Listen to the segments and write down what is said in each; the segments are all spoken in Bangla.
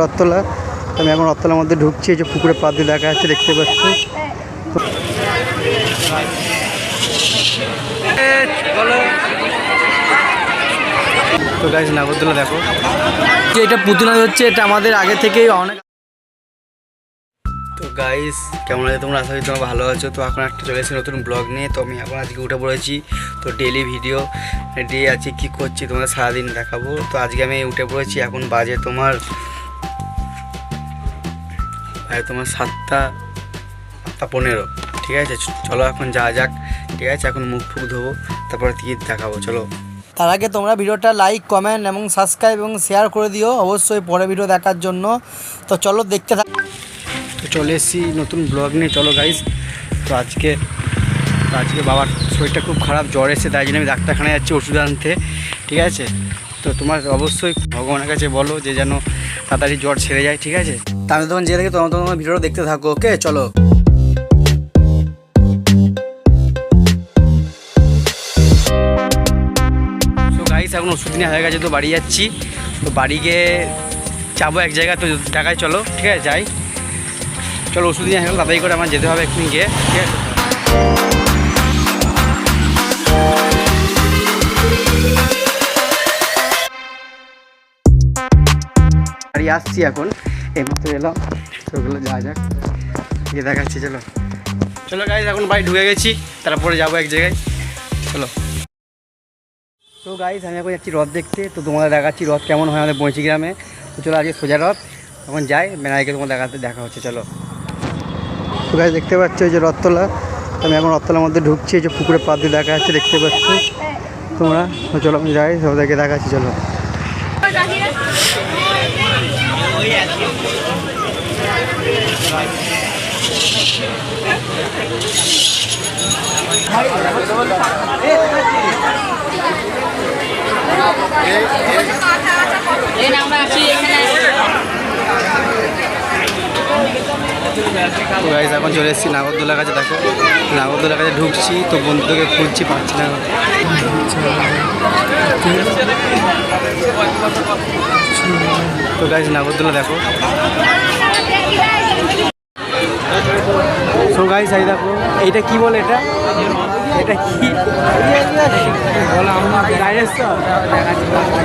রথতলা। আমি এখন রথতলার মধ্যে ঢুকছি যে পুকুরে পা দিয়ে দেখা যাচ্ছে, দেখতে পাচ্ছি। তো গাইজ নাগরদোলা দেখো। যে এটা পুতুনা হচ্ছে এটা আমাদের আগে থেকেই অনেক তো গাইস কেমন আছে তোমরা? আশা করি তোমরা ভালো আছো। তো এখন একটা চলে এসেছি নতুন ব্লগ নিয়ে। তো আমি এখন আজকে উঠে পড়েছি। তো ডেলি ভিডিও ডে আছে কি করছি তোমরা সারাদিন দেখাবো। তো আজকে আমি উঠে পড়েছি, এখন বাজে তোমার তোমার সাতটা সাতটা পনেরো। ঠিক আছে? চলো এখন যা যাক। ঠিক আছে? এখন মুখ ফুক ধোবো তারপরে দিয়ে দেখাবো চলো। তার আগে তোমরা ভিডিওটা লাইক কমেন্ট এবং সাবস্ক্রাইব এবং শেয়ার করে দিও। অবশ্যই পরে ভিডিও দেখার জন্য। তো চলো দেখতে থাক। তো চলে এসেছি নতুন ব্লগ নিয়ে। চলো গাইজ তো আজকে আজকে বাবার শরীরটা খুব খারাপ জ্বর এসে তাই জন্য আমি ডাক্তারখানায় যাচ্ছি ওষুধ আনতে। ঠিক আছে? তো তোমার অবশ্যই ভগবানের কাছে বলো যে যেন তাড়াতাড়ি জ্বর ছেড়ে যায় ঠিক আছে? আমি তখন যে থাকি তোমার তোমার ভিডিওটা দেখতে থাকো ওকে চলো। এখন ওষুধ নিয়ে হয়ে গেছে, তো বাড়ি যাচ্ছি। তো বাড়ি গিয়ে যাব এক জায়গায়, তো ঢাকায় চলো, ঠিক আছে, যাই। চলো ওষুধ নিয়ে হয়ে গেল তাড়াতাড়ি করে আমার যেতে হবে এক্ষুনি গিয়ে, ঠিক আছে? বাড়ি আসছি এখন। এমনিতে এলাম সেগুলো যাওয়া যাক। গিয়ে দেখাচ্ছি চলো। চলো গাইজ এখন বাড়ি ঢুকে গেছি। তারপরে যাব এক জায়গায়। চলো। তো গাইজ আমি এখন যাচ্ছি রথ দেখতে। তো তোমাদের দেখাচ্ছি রথ কেমন হয় আমাদের বঁচি গ্রামে। তো চলো আজকে সোজা রথ। এখন যাই মেলাইকে তোমার দেখাতে দেখা হচ্ছে চলো। তো গাইজ দেখতে পাচ্ছ যে রথতলা। আমি এখন রথতলার মধ্যে ঢুকছি যে পুকুরে পা দিয়ে দেখা যাচ্ছে দেখতে পাচ্ছি। তোমরা? তো চলো আমি যাই সবাইকে দেখাচ্ছি চলো। তো গাইজ এখন চলে এসেছি নাগরদোলার কাছে, দেখো। নাগরদোলার কাছে ঢুকছি, তো বন্ধুকে খুঁজছি, পাচ্ছি না। তো গাইজ নাগরদোলা দেখো। সো গাইজ এই দেখো এইটা কি বলে এটা এটা কি বলো আমরা ডাইরেক্টর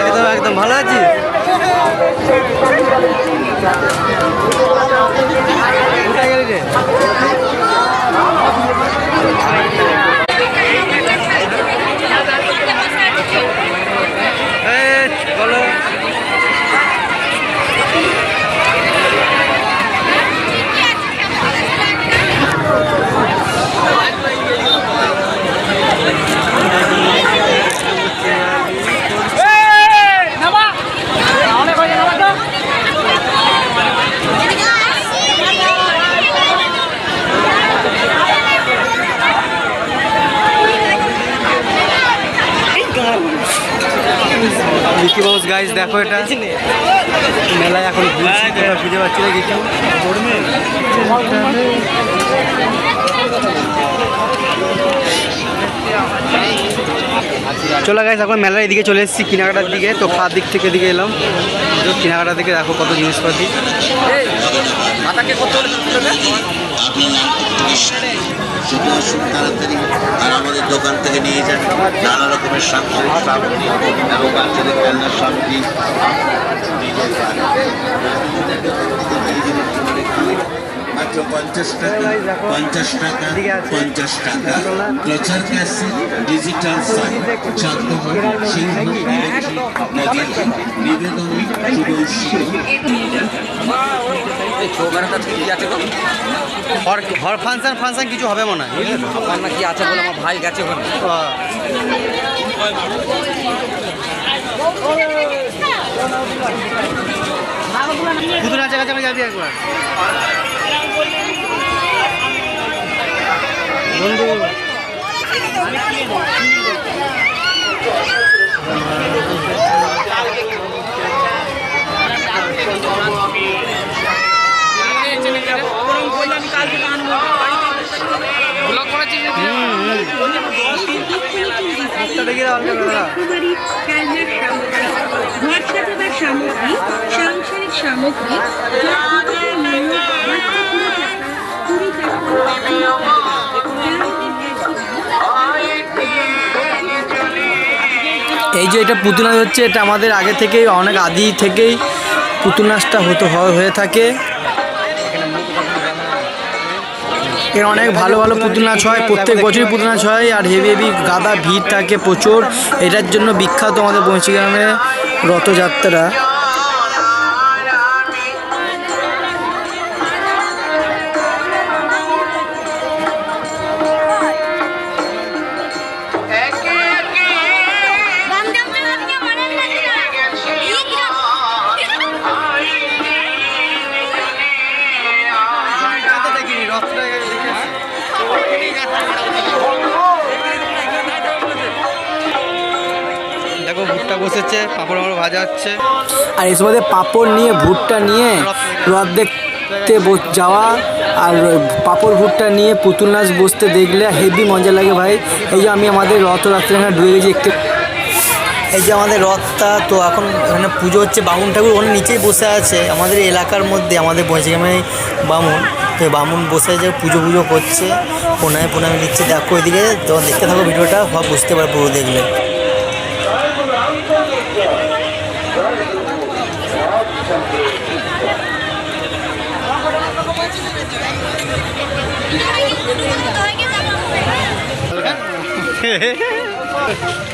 একদম একদম ভালো আছি কোথায় গেলি রে এই, বলো মিকি মাউস গাইস দেখো এটা মেলায় এখন খুঁজে পাচ্ছি না কিছু। চলো গাইস এখন মেলার এদিকে চলে এসেছি, কেনাকাটার দিকে। তো খাওয়ার দিক থেকে এদিকে এলাম। কেনাকাটার দিকে দেখো কত জিনিসপাতি। আসুন তাড়াতাড়ি আর আমাদের দোকান থেকে নিয়ে যান নানা রকমের সামগ্রী এবং বাচ্চাদের খেলনার সামগ্রী। মাত্র পঞ্চাশ টাকা পঞ্চাশ টাকা পঞ্চাশ টাকা প্রচার ক্যাসেট ডিজিটাল সিংহ নদীর নিবেদনী ফাংশন ফাংশন কিছু হবে মনে হয়? বুঝলে তো? আছে বলে আমার ভাই গেছে ওখানে? পুতুল নাচের কাছে আমি যাবি একবার। বন্ধু সাংসারিক সামগ্রী কুড়ি টাকা এই যে এটা পুতুল নাচ হচ্ছে, এটা আমাদের আগে থেকেই, অনেক আদি থেকেই পুতুল নাচটা হতো, হয়ে থাকে। এর অনেক ভালো ভালো পুতুল নাচ হয়, প্রত্যেক বছরই পুতুল নাচ হয়, আর হেভি হেভি গাদা ভিড় থাকে প্রচুর। এটার জন্য বিখ্যাত আমাদের বংশীগ্রামে রথযাত্রা। দেখো ভুট্টা বসেছে পাপড় পাপড় ভাজা হচ্ছে। আর এই সময় পাঁপড় নিয়ে ভুট্টা নিয়ে রথ দেখতে বস- যাওয়া আর পাঁপড় ভুট্টা নিয়ে পুতুল নাচ বসতে দেখলে হেভি মজা লাগে ভাই। এই যে আমি আমাদের রথযাত্রা এখানে ঢুকে গেছি একটু এই যে আমাদের রথটা তো এখন এখানে পুজো হচ্ছে বামুন ঠাকুর ওখানে নিচেই বসে আছে। আমাদের এলাকার মধ্যে আমাদের বৈশাখী বামুন তো বামুন বসে যে পুজো পুজো করছে প্রণামে প্রণামে নিচ্ছে। দেখো ওইদিকে যখন দেখতে থাকো ভিডিওটা সব বুঝতে পারব পুরো দেখলে।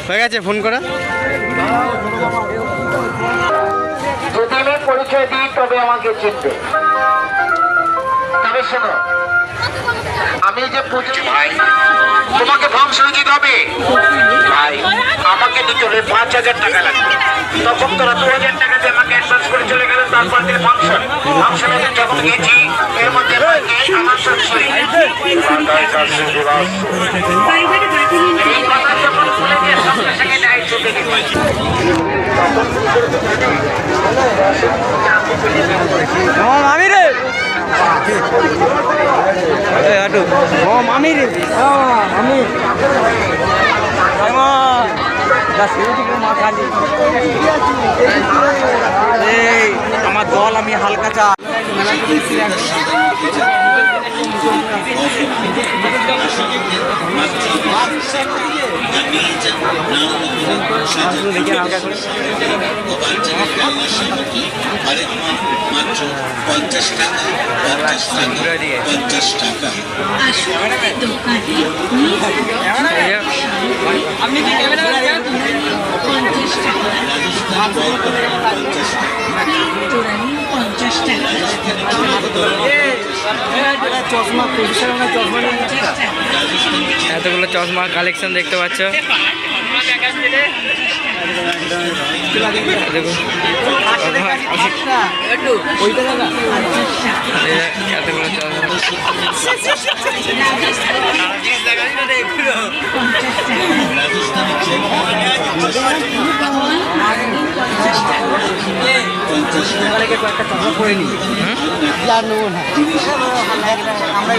হয়ে গেছে ফোন করা। আমি পরিচয় দিই তবে আমাকে চিনবে। তবে শোনো আমি যে পুজো ভাই তোমাকে ফাংশন দিতে হবে ভাই আমাকে দিতে হবে পাঁচ হাজার টাকা লাগবে। তখন তোরা দু হাজার টাকা দিয়ে আমাকে অ্যাডভান্স করে চলে গেল তারপর দিন ফাংশন ফাংশনে যখন গেছি এর মধ্যে আমার সরস্বরী এই কথা যখন বলে দিয়ে সঙ্গে সঙ্গে মামি রে। হাঁটু। ও মামি রে। আমি আমার দল আমি হালকা চা। পঞ্চাশ টাকা পঞ্চাশ টাকা পঞ্চাশ টাকা আপনি কি ক্যামেরা পঞ্চাশ টাকা এতগুলো চশমা কালেকশন দেখতে পাচ্ছ। দেখুন এতগুলো চশমা আর নেব না আমরাই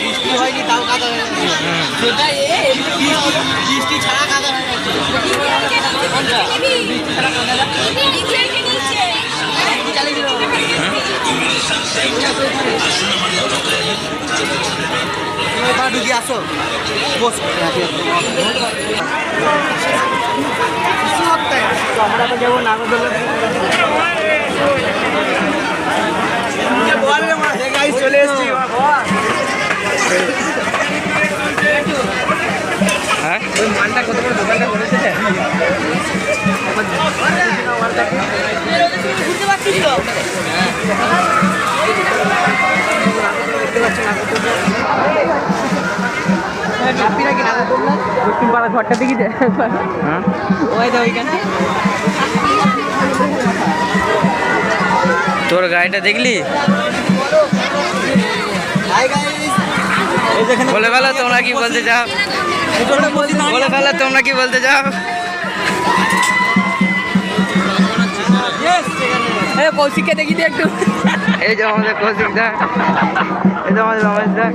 বৃষ্টি হয়নি তাও কাদা হয়ে গেছে গাইস চলে এসেছি হ্যাঁ কত বড় দোকানটা করেছে বুঝতে পারছিস তো দক্ষিণ ঘরটা দেখি ওই তো ওইখানে তোর গাড়িটা দেখলি? বলে ফেলো তোমরা কি বলতে চাও? বলে ফেলো তোমরা কি বলতে চাও? কৌশিককে দেখি তো একটু। এই যে আমাদের কৌশিক দা। এই যে আমাদের রমেশ দা।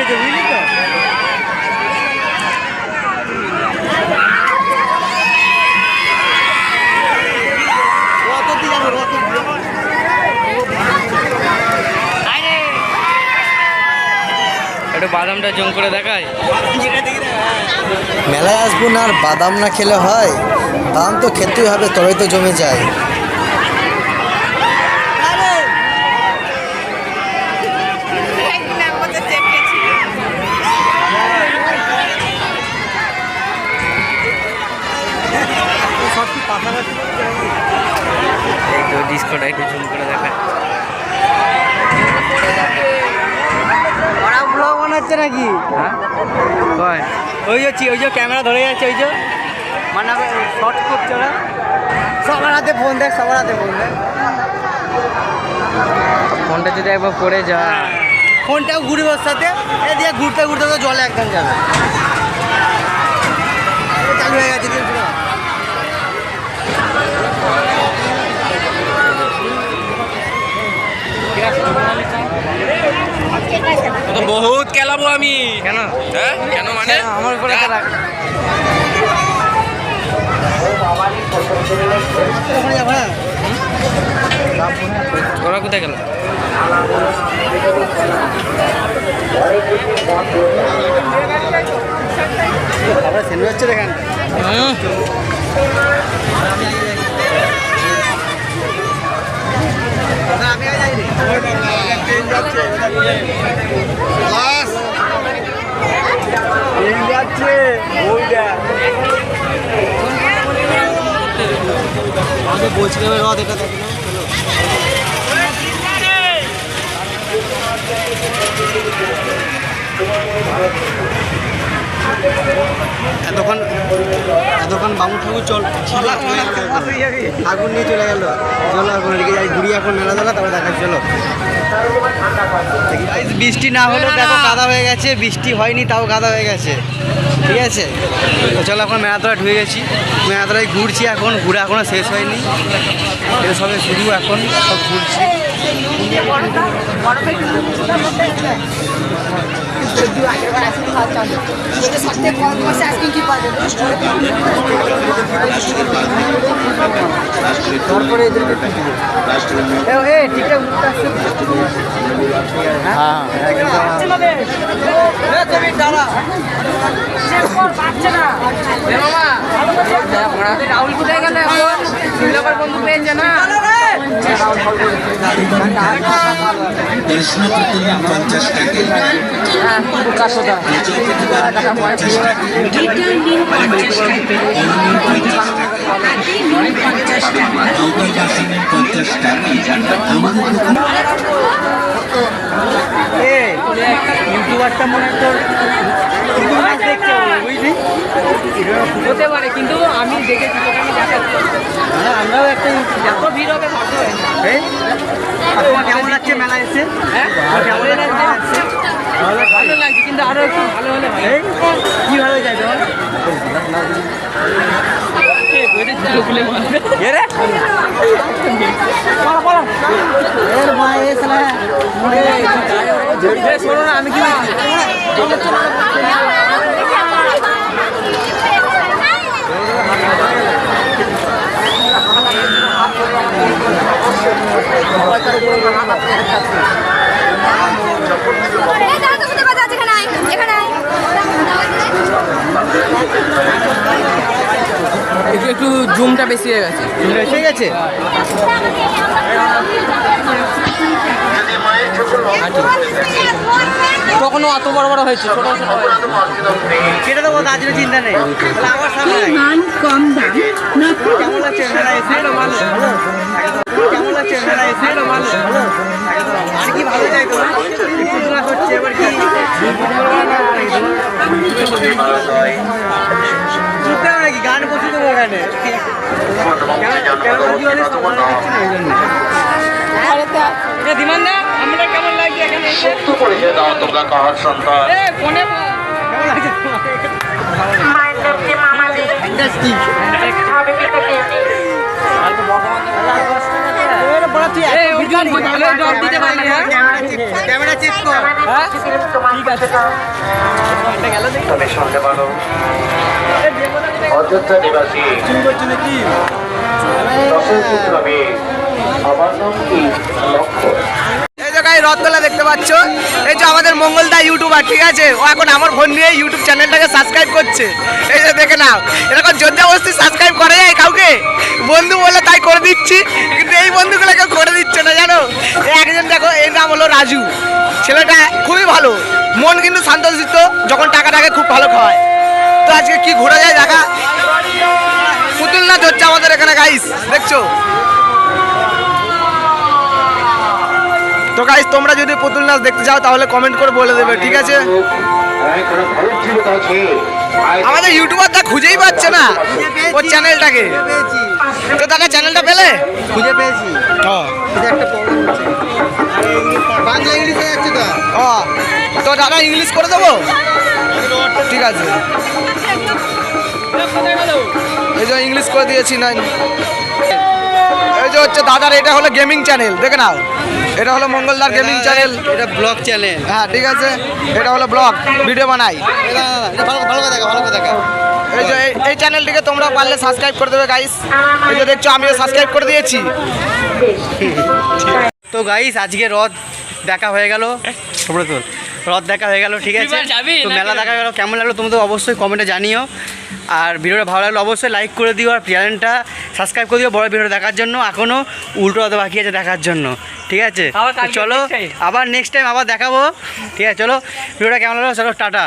যেন বুঝলি তো একটু বাদামটা জম করে দেখায় মেলায় আসব না আর বাদাম না খেলে হয়? বাদাম তো খেতেই হবে তবে তো জমে যায়। এই একটু জুম করে দেখায় ওরা ব্লগ বানাচ্ছে নাকি? হ্যাঁ? ওই যে ওই যে ক্যামেরা ধরে যাচ্ছে ওই যে। মানে শর্ট করছে ওরা। সবার হাতে ফোন দেখ সবার হাতে ফোন দেখ। ফোনটা যদি একবার পড়ে যায়। ফোনটাও ঘুরবে ওর সাথে। এ দিয়ে ঘুরতে ঘুরতে তো জলে একদম যাবে। চালু হয়ে গেছে দিয়ে পুরো। বহুত খেলাবো আমি। কেন? হ্যাঁ? কেন মানে? আমার উপরে হ্যাঁ? ওরা কোথায় গেল? আমরা সেন্ড হচ্ছে আমি বলছিলাম রথ, এটা এতক্ষণ এতক্ষণ ঠাকুর চল ঠাকুর নিয়ে চলে গেল। চলো, এখন ঘুরি এখন মেলা চলা তারপরে দেখা চলো। বৃষ্টি না হলেও দেখো কাদা হয়ে গেছে। বৃষ্টি হয়নি তাও কাদা হয়ে গেছে। ঠিক আছে? তো চলো এখন মেয়াতলা ঢুকে গেছি। মেয়াতলায় ঘুরছি এখন ঘুরে এখনও শেষ হয়নি। এটা সবে শুরু এখন সব ঘুরছি। তারপরে এদেরকে এ এ ঠিকঠাক উঠতে হ্যাঁ একদম। তুমি রাহুল কোথায় গেল শিবলাবার বন্ধু পেয়েছে না? টাকা ইউটিউবারটা মনে হয় তোর ও, বুঝলি হতে পারে কিন্তু আমি দেখেছি হ্যাঁ আমরাও একটা এত ভিড় হবে ভাবতে হ্যাঁ ভালো লাগছে কিন্তু আরও একটু ভালো হলে ভালো এই, কি ভালো যায় তোমার আমি কি বলছি এই দাঁড়া তো কোথায় কথা আছে এখানে আয় এখানে আয় একটু একটু জুমটা বেশি হয়ে গেছে। এসে গেছে? তখনও অত বড় বড় হয়েছে ছোট ছোট সেটা তো চিন্তা নেই। তাহলে আমার সামনে এই মান কম দাম। কেমন লাগছে কেমন আর কি ভালো যায় তোমার? করছে এবার কি? নাকি গান বসে দেবো ওখানে কেন কেন বলছি বলে সবার কিছু নেই এই জন্য এ, দিমান দা আমরা কেমন লাগছে এখানে? দাও তোমরা কাহার সন্তান। ফোনে পারলি হ্যাঁ? অযোধ্যা নিবাসী। এই যে গাই রথতলা দেখতে পাচ্ছ? এই যে আমাদের মঙ্গলদা ইউটিউবার, ঠিক আছে? ও এখন আমার ফোন নিয়ে ইউটিউব চ্যানেলটাকে সাবস্ক্রাইব করছে। এই যে দেখে নাও, এরকম যোদ্ধাবস্তি সাবস্ক্রাইব করা যায় কাউকে? বন্ধু বলে তাই করে দিচ্ছি, কিন্তু এই বন্ধুগুলো কেউ করে দিচ্ছে না, জানো? একজন দেখো, এর নাম হলো রাজু। ছেলেটা খুবই ভালো, মন কিন্তু শান্তশিষ্ট, যখন টাকা টাকা খুব ভালো খাওয়ায়। তো আজকে কি ঘোরা যায় দেখা? পুতুল নাচ হচ্ছে আমাদের এখানে গাইস দেখছ? তো গাইস তোমরা যদি পুতুল নাচ দেখতে চাও তাহলে কমেন্ট করে বলে দেবে ঠিক আছে? আমাদের ইউটিউবারটা খুঁজেই পাচ্ছে না ওর চ্যানেলটাকে তো দাদা চ্যানেলটা পেলে? খুঁজে পেয়েছি। একটা প্রবলেম বাংলা ইংলিশ যাচ্ছে তো। তো দাদা ইংলিশ করে দেবো? ঠিক আছে। এই যে ইংলিশ করে দিয়েছি না এই যে হচ্ছে দাদার এটা হলো গেমিং চ্যানেল দেখে নাও। এটা হলো মঙ্গলদার গেমিং চ্যানেল এটা ব্লগ চ্যানেল হ্যাঁ ঠিক আছে। এটা হলো ব্লগ ভিডিও বানাই। ভালো ভালো দেখা ভালো দেখা এই যে এই- চ্যানেলটিকে তোমরা পারলে সাবস্ক্রাইব করে দেবে গাইস এই যে দেখছ আমিও সাবস্ক্রাইব করে দিয়েছি। তো গাইস আজকে রথ দেখা হয়ে গেল। তোমরা তো রথ দেখা হয়ে গেল ঠিক আছে? তো মেলা দেখা গেল কেমন লাগল তুমি তো অবশ্যই কমেন্টে জানিও। আর ভিডিওটা ভালো লাগল অবশ্যই লাইক করে দিও আর চ্যানেলটা সাবস্ক্রাইব করে দিও বড় ভিডিও দেখার জন্য এখনও উল্টো রথ বাকি আছে দেখার জন্য ঠিক আছে? চলো আবার নেক্সট টাইম আবার দেখাবো ঠিক আছে? চলো ভিডিওটা কেমন লাগল চলো টাটা।